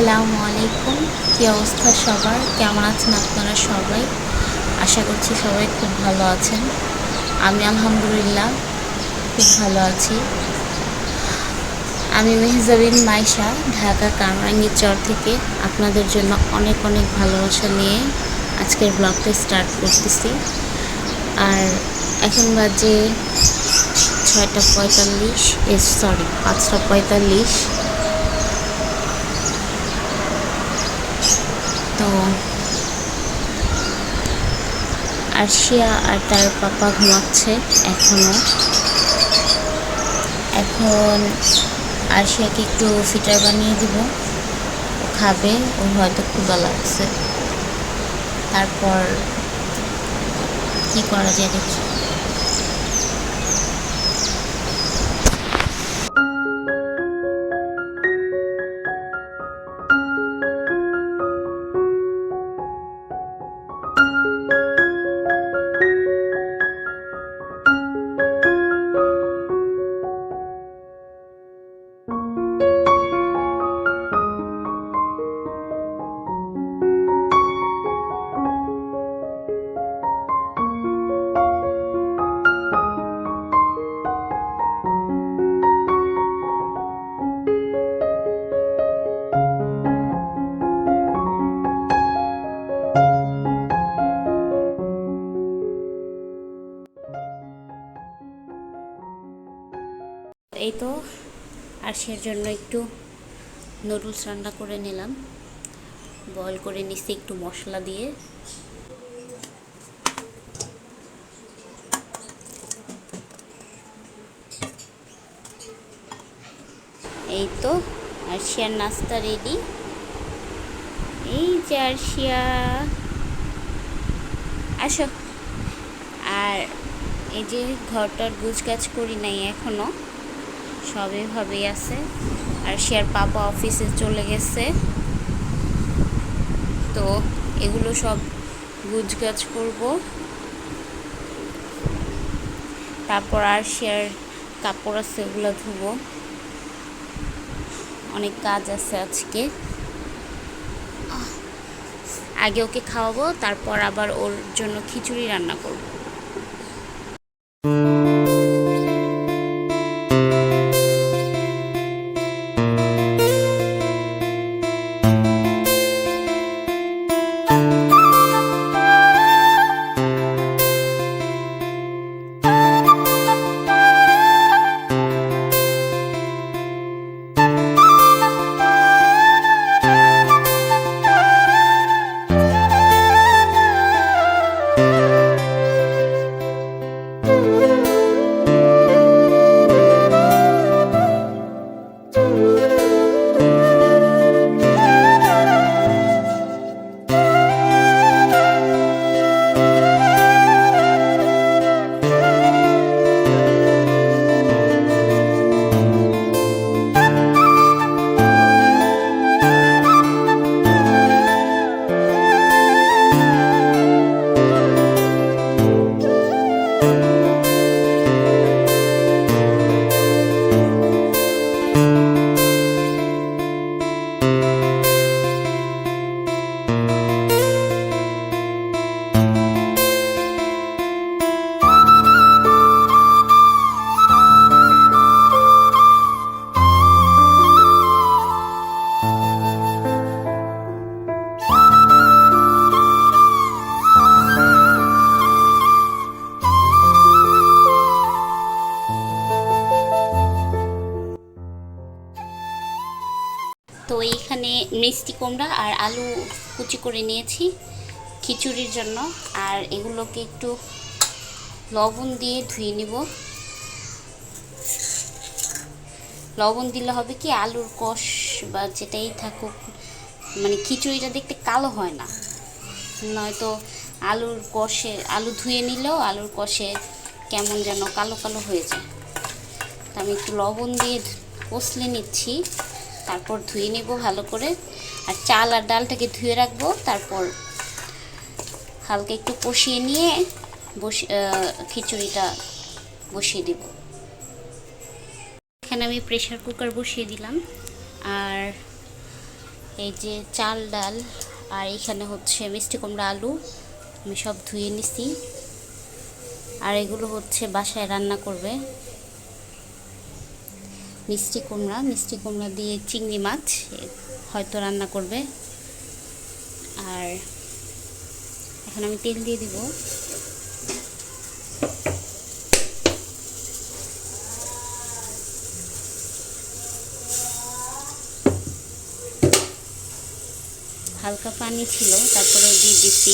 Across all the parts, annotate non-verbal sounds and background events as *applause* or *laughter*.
আসসালামু আলাইকুম। কী অবস্থা সবার? কেমন আছেন আপনারা সবাই? আশা করছি সবাই খুব ভালো আছেন। আমি আলহামদুলিল্লাহ খুব ভালো আছি। আমি মেহজাবিন মাইশা, ঢাকা কামরাঙ্গি চর থেকে আপনাদের জন্য অনেক অনেক ভালোবাসা নিয়ে আজকের ব্লগটা স্টার্ট করতেছি। আর এখন বাজে ছয়টা পঁয়তাল্লিশ সরি, পাঁচটা পঁয়তাল্লিশ। তো আরশিয়া আর তার পাপা ঘুমাচ্ছে এখনও এখন আরশিয়াকে একটু ফিটার বানিয়ে দিব। খাবে, ও হয়তো ক্ষুদা লাগছে। তারপর কি করা যায় দেখি। আরশিয়ার জন্য একটু নুডলস রান্না করে নিলাম। বয়েল করে নিচ্ছি একটু মশলা দিয়ে। এই তো, আরশিয়ার নাস্তা রেডি এই যে আরশিয়া। আসো। আর এই যে ঘরটার গুছ গাছ করি নাই এখনও। সব এভাবেই আছে। আর শেয়ার পাপা অফিসে চলে গেছে। তো এগুলো সব গুছগাছ করব। তারপর আর শেয়ার কাপড় আছে, ওগুলো ধুবো। অনেক কাজ আছে আজকে। আগে ওকে খাওয়াবো, তারপর আবার ওর জন্য খিচুড়ি রান্না করব। তো এইখানে মিষ্টি কুমড়া আর আলু কুচি করে নিয়েছি খিচুড়ির জন্য। আর এগুলোকে একটু লবণ দিয়ে ধুয়ে নিব। লবণ দিলে হবে কি আলুর কষ বা যেটাই থাকুক মানে খিচুড়িটা দেখতে কালো হয় না। নয়তো আলুর কষে, আলু ধুয়ে নিলেও আলুর কষে কেমন যেন কালো কালো হয়ে যায়। তো আমি একটু লবণ দিয়ে কষলে নিচ্ছি। তারপর ধুয়ে নেব ভালো করে। আর চাল আর ডালটাকে ধুয়ে রাখব, তারপর হালকা একটু কষিয়ে নিয়ে বসে খিচুড়িটা বসিয়ে দেব। এখানে আমি প্রেশার কুকার বসিয়ে দিলাম। আর এই যে চাল, ডাল আর এখানে হচ্ছে মিষ্টি কুমড়া, আলু, আমি সব ধুয়ে নিছি। আর এগুলো হচ্ছে বাসায় রান্না করবে। মিষ্টি কুমড়া মিষ্টি কুমড়া দিয়ে চিংড়ি মাছ, হয়তো রান্না করবে। আর এখন আমি তেল দিয়ে দিব। হালকা পানি ছিল তারপরে দিয়ে দিচ্ছি।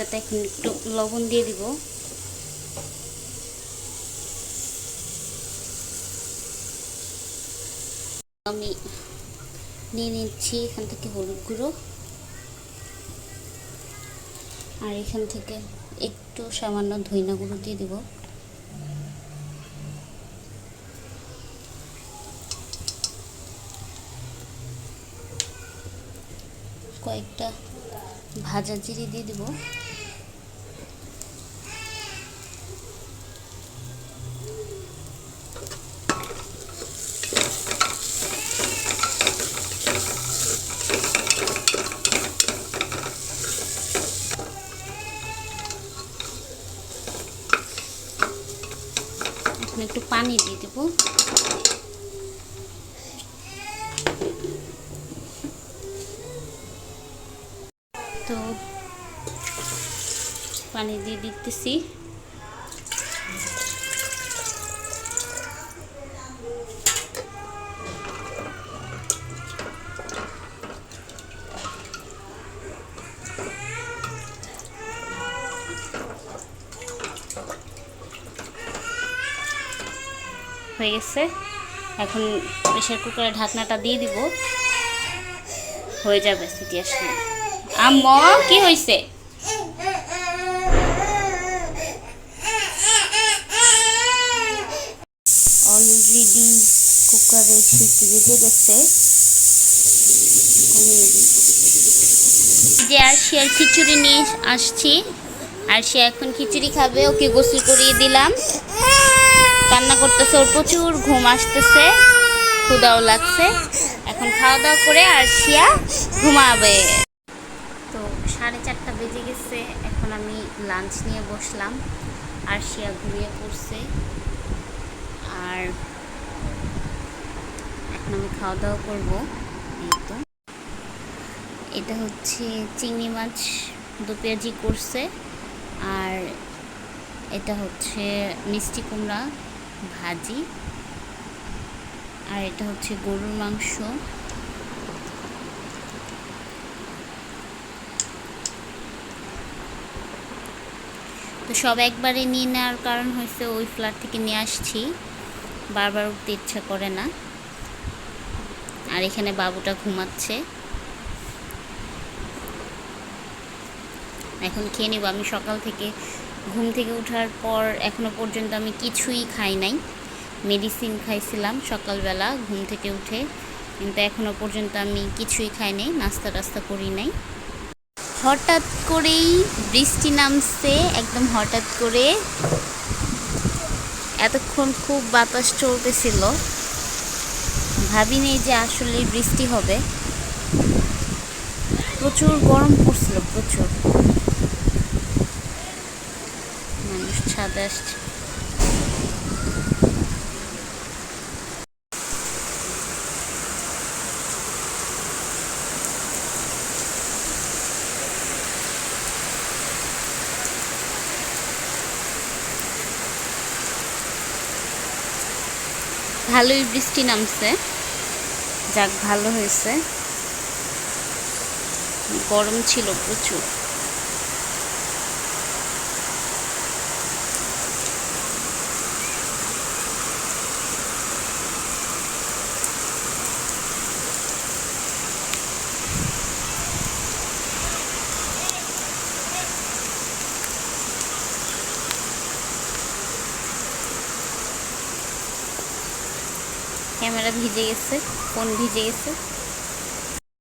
এটাতে এখন একটু লবণ দিয়ে দিব। আমি নিয়ে নিচ্ছি এখান থেকে হলুদ গুঁড়ো। আর এখান থেকে একটু সামান্য ধইনা গুঁড়ো দিয়ে দিব। কয়েকটা ভাজা জিরে দিয়ে দিব। একটু পানি দিয়ে দেবো। তো পানি দিয়ে দিতেছি। হয়ে গেছে। এখন প্রেশার কুকারের ঢাকনাটা দিয়ে দিব। হয়ে যাবে সিটি আসলে। আম্ম, কি হয়েছে অলরেডি কুকারের সিটি বেজে গেছে। যে আর খিচুড়ি নিয়ে আসছি। আর সে এখন খিচুড়ি খাবে, ওকে গোসল করিয়ে দিলাম। কান্না করতেছে, ওর প্রচুর ঘুম আসতেছে ক্ষুদাও লাগছে। এখন খাওয়া দাওয়া করে আর শিয়া ঘুমাবে। তো সাড়ে চারটা বেজে গেছে, এখন আমি লাঞ্চ নিয়ে বসলাম। আর শিয়া ঘুমিয়ে পড়ছে। আর এখন আমি খাওয়া দাওয়া করব। এই তো। এটা হচ্ছে চিংড়ি মাছ দু পেঁয়াজি করছে। আর এটা হচ্ছে মিষ্টি কুমড়া। ভাজি। আর এটা হচ্ছে গরুর মাংস। তো সব একবারে নিয়ে নেওয়ার কারণ হয়েছে ওই ফ্ল্যাট থেকে নিয়ে আসছি। বারবার উঠতে ইচ্ছা করে না। আর এখানে বাবুটা ঘুমাচ্ছে। এখন খেয়ে নেব। আমি সকাল থেকে ঘুম থেকে ওঠার পর এখনও পর্যন্ত আমি কিছুই খাই নাই। মেডিসিন খাইছিলাম সকালবেলা ঘুম থেকে উঠে। কিন্তু এখনও পর্যন্ত আমি কিছুই খাই নাই, নাস্তা টাস্তা করি নাই। হঠাৎ করেই বৃষ্টি নামছে, একদম হঠাৎ করে এতক্ষণ খুব বাতাস চলতেছিল। ভাবিনি যে আসলে বৃষ্টি হবে। প্রচুর গরম পড়ছিল, প্রচুর। আসছে ভালোই বৃষ্টি নামছে। যাক ভালো হয়েছে। গরম ছিল প্রচুর। ক্যামেরা ভিজে গেছে, ফোন ভিজে গেছে।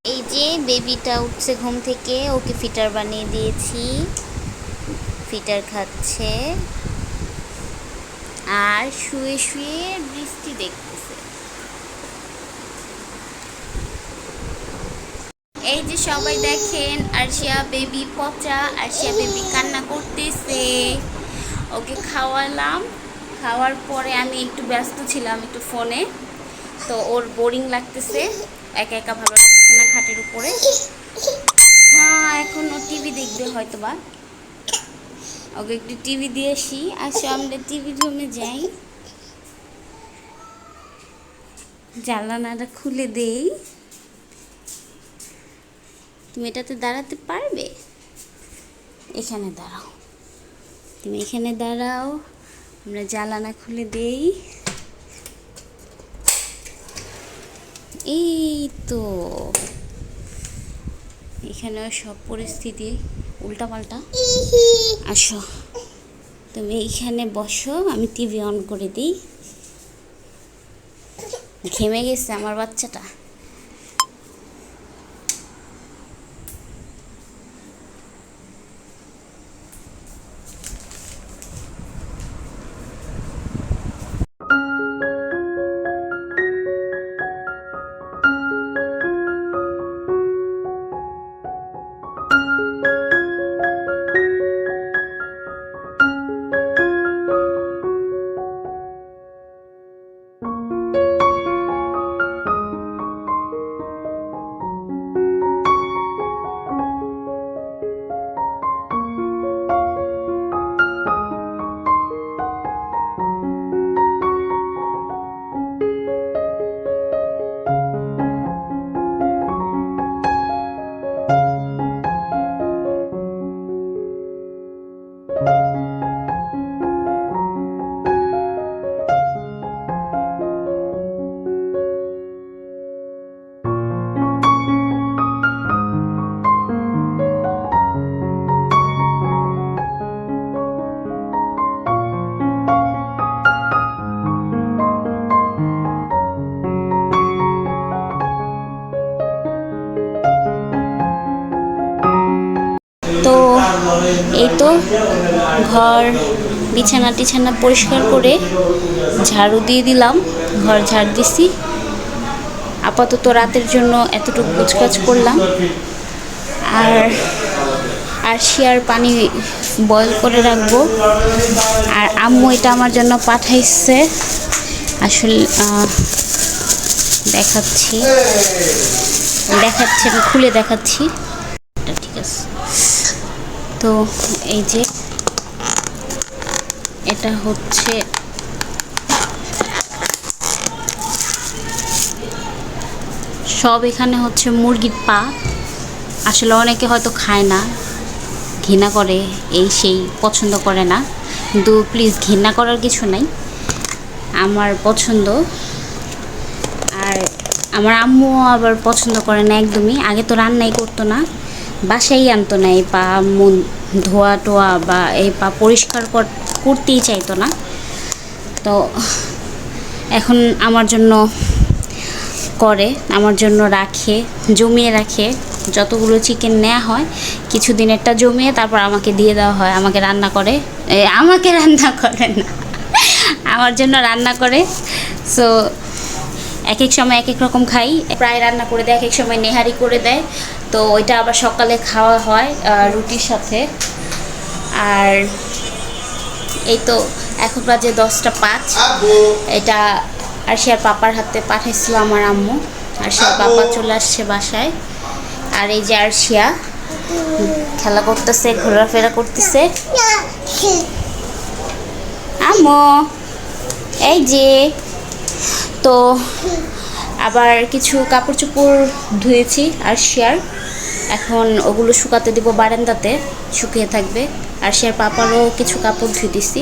এই যে বেবিটা উঠছে ঘুম থেকে, ওকে ফিটার বানিয়ে দিয়েছি। ফিটার খাচ্ছে। আর শুয়ে শুয়ে বৃষ্টি দেখতেছে। এই যে সবাই দেখেন, আরশিয়া বেবি পচা, আরশিয়া বেবি কান্না করতেছে। ওকে খাওয়ালাম। খাওয়ার পরে আমি একটু ব্যস্ত ছিলাম একটু ফোনে। তো ওর বোরিং লাগতেছে, একা একা ভালো লাগতেছে না খাটের উপরে। হ্যাঁ এখন ও টিভি দেখবে হয়তো বা ওকে একটু টিভি দিয়ে আসি। আসো, আমরা টিভি রুমে যাই। জানালাটা খুলে দেই। তুমি এটাতে দাঁড়াতে পারবে? এখানে দাঁড়াও। তুমি এখানে দাঁড়াও। আমরা জ্বালানা খুলে দেই। এই তো এখানে সব পরিস্থিতি উল্টাপাল্টা। আসো। তুমি এইখানে বসো আমি টিভি অন করে দিই। ঘেমে গেছে আমার বাচ্চাটা। এই তো ঘর, বিছানা টিছানা পরিষ্কার করে ঝাড়ু দিয়ে দিলাম, ঘর ঝাড় দিছি। আপাতত রাতের জন্য এতটুকু কুচকাচ করলাম। আর আর শিয়ার পানি বয়ল করে রাখব। আর আম্মু এটা আমার জন্য পাঠাইছে। আসলে দেখাচ্ছি। দেখাচ্ছি, আমি খুলে দেখাচ্ছি। তো এই যে এটা হচ্ছে সব এখানে হচ্ছে মুরগির পা। আসলে অনেকে হয়তো খায় না, ঘৃণা করে, এই সেই পছন্দ করে না। কিন্তু প্লিজ ঘৃণা করার কিছু নাই। আমার পছন্দ। আর আমার আম্মু আবার পছন্দ করে না একদমই। আগে তো রান্নাই করতো না। বাসাই আনতো না, এই পা, মন, ধোয়া টোয়া বা এই পা পরিষ্কার কর- করতেই চাইতো না। তো এখন আমার জন্য করে, আমার জন্য রাখে, জমিয়ে রাখে। যতগুলো চিকেন নেওয়া হয় কিছু দিনেরটা জমিয়ে তারপর আমাকে দিয়ে দেওয়া হয়, আমাকে রান্না করে। আমাকে রান্না করে না। আমার জন্য রান্না করে। সো এক এক সময় এক এক রকম খাই। প্রায় রান্না করে দেয় এক এক সময় নেহারি করে দেয়। তো ওইটা আবার সকালে খাওয়া হয় রুটির সাথে। আর এই তো এখন বাজে দশটা পাঁচ। এটা আরশিয়ার পাপার হাতে পাঠাইছিল আমার আম্মু। আর সে পাপা চলে আসছে বাসায়। আর এই যে আরশিয়া খেলা করতেছে ঘোরাফেরা করতেছে। আম্মু এই যে। তো আবার কিছু কাপড় চোপড় ধুয়েছি আর শেয়ার। এখন ওগুলো শুকাতে দিব বারান্দাতে, শুকিয়ে থাকবে। আর শেয়ার পাপারও কিছু কাপড় ধুয়ে দিছি।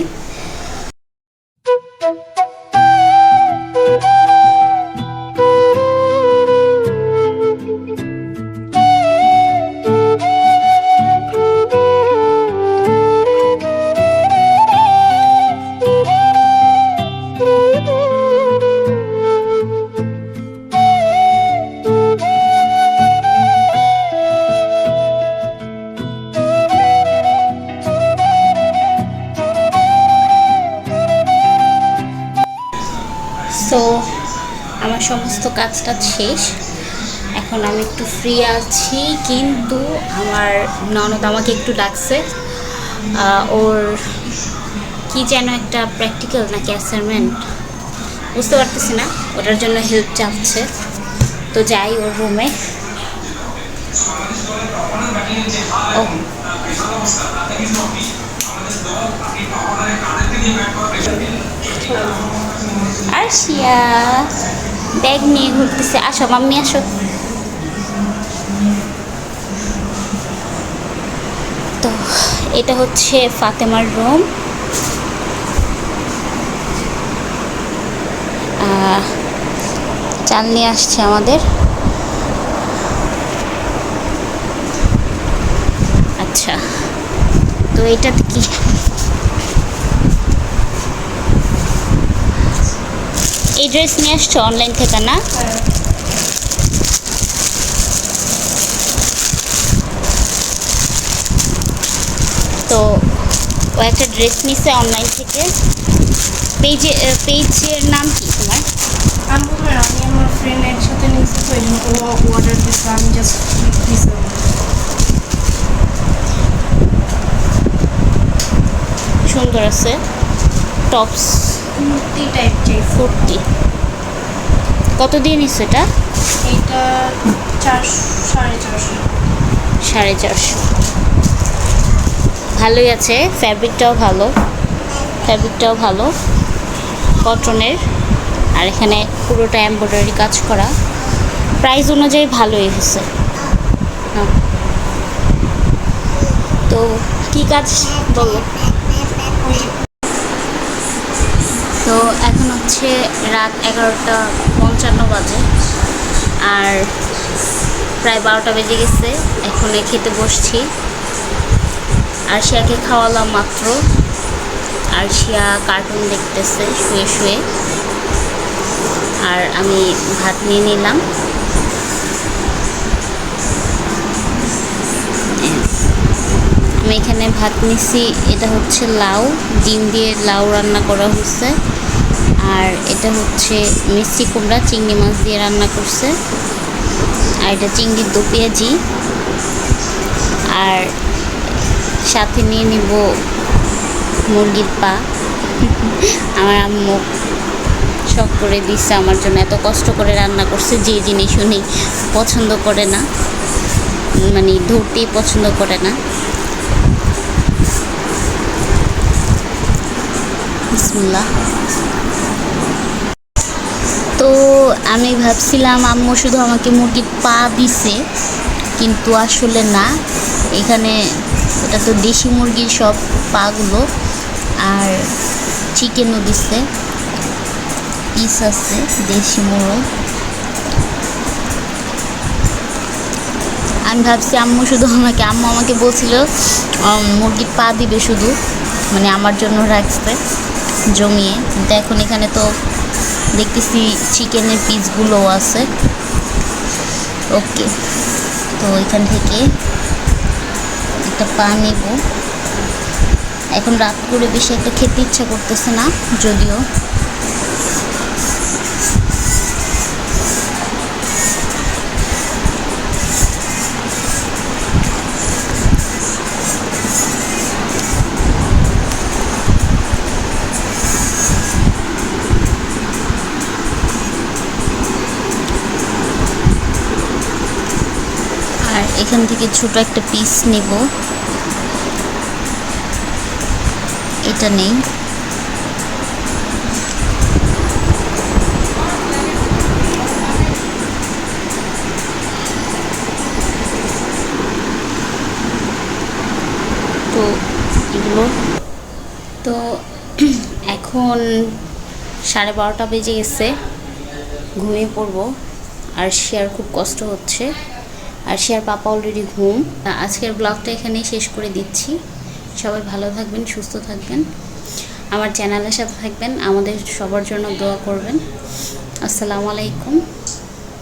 কাজ টাজ শেষ। এখন আমি একটু ফ্রি আছি, কিন্তু আমার ননদ আমাকে একটু ডাকছে। ওর কি যেন একটা প্র্যাকটিক্যাল নাকি অ্যাসাইনমেন্ট বুঝতে পারতেছি না। ওটার জন্য হেল্প চাচ্ছে। তো যাই ওর রুমে ও। শিয়া। ব্যাগ নিয়ে ঘুরতেছে। আসো, মাম্মি, আসো। তো, এটা হচ্ছে ফাতেমার রুম। চাল নিয়ে আসছে আমাদের। আচ্ছা তো এটাতে কি? এই ড্রেস নিয়ে আসছো অনলাইন থেকে না? তো ও একটা ড্রেস নিছে অনলাইন থেকে। পেজে পেজের নাম কি তোমার? আমি আমার ফ্রেন্ডের সাথে নিয়েছি তো এই ও অর্ডার দিচ্ছে আমি জাস্ট সুন্দর আছে। টপস কুর্তি টাইপ চাইছি কুর্তি কত দিয়ে নিছো এটা? এইটা চারশো সাড়ে চারশো। সাড়ে চারশো। ভালোই আছে ফ্যাব্রিকটাও ভালো ফ্যাব্রিকটাও ভালো কটনের আর এখানে পুরোটা এমব্রয়ডারি কাজ করা। প্রাইস অনুযায়ী ভালোই হয়েছে। হ্যাঁ। তো কি কাজ বলো? এখন হচ্ছে রাত এগারোটা পঞ্চান্ন বাজে। আর প্রায় বারোটা বেজে গেছে, এখন খেতে বসছি। আর শিয়াকে খাওয়ালাম মাত্র। আর শিয়া কার্টুন দেখতেছে, শুয়ে শুয়ে। আর আমি ভাত নিয়ে নিলাম। আমি এখানে ভাত নিছি, এটা হচ্ছে লাউ, ডিম দিয়ে লাউ রান্না করা হয়েছে। আর এটা হচ্ছে মিষ্টি কুমড়া, চিংড়ি মাছ দিয়ে রান্না করছে। আর এটা চিংড়ির দু পেঁয়াজি। আর সাথে নিয়ে নিব মুরগির পা। আমার আম্মু শখ করে দিচ্ছে আমার জন্য। এত কষ্ট করে রান্না করছে, যে জিনিস উনি পছন্দ করে না। মানে ধরতেই পছন্দ করে না। বিসমিল্লাহ। তো আমি ভাবছিলাম আম্মু শুধু আমাকে মুরগির পা দিছে, কিন্তু আসলে না। এখানে এটা তো দেশি মুরগির সব পাগুলো, আর চিকেনও দিছে। পিস আছে, দেশি মোরগ। আমি ভাবছি আম্মু শুধু আমাকে, আম্মু আমাকে বলছিল মুরগির পা দিবে শুধু মানে আমার জন্য রাখছে জমিয়ে। কিন্তু এখন এখানে তো দেখতেছি চিকেনের পিসগুলো আছে। ওকে তো এখান থেকে একটা পা নেব। এখন রাত করে বেশি একটা খেতে ইচ্ছা করতেছে না, যদিও। এখান থেকে ছোট একটা পিস নেব। এটা নেই। তো এগুলো। তো *clears throat* এখন সাড়ে বারোটা বেজে গেছে। ঘুমিয়ে পড়ব। আর শেয়ার খুব কষ্ট হচ্ছে। আর শেয়ার পাপা অলরেডি ঘুম। আজকের ব্লগটা এখানেই শেষ করে দিচ্ছি। সবাই ভালো থাকবেন, সুস্থ থাকবেন। আমার চ্যানেলের সাথে থাকবেন। আমাদের সবার জন্য দোয়া করবেন। আসসালামু আলাইকুম।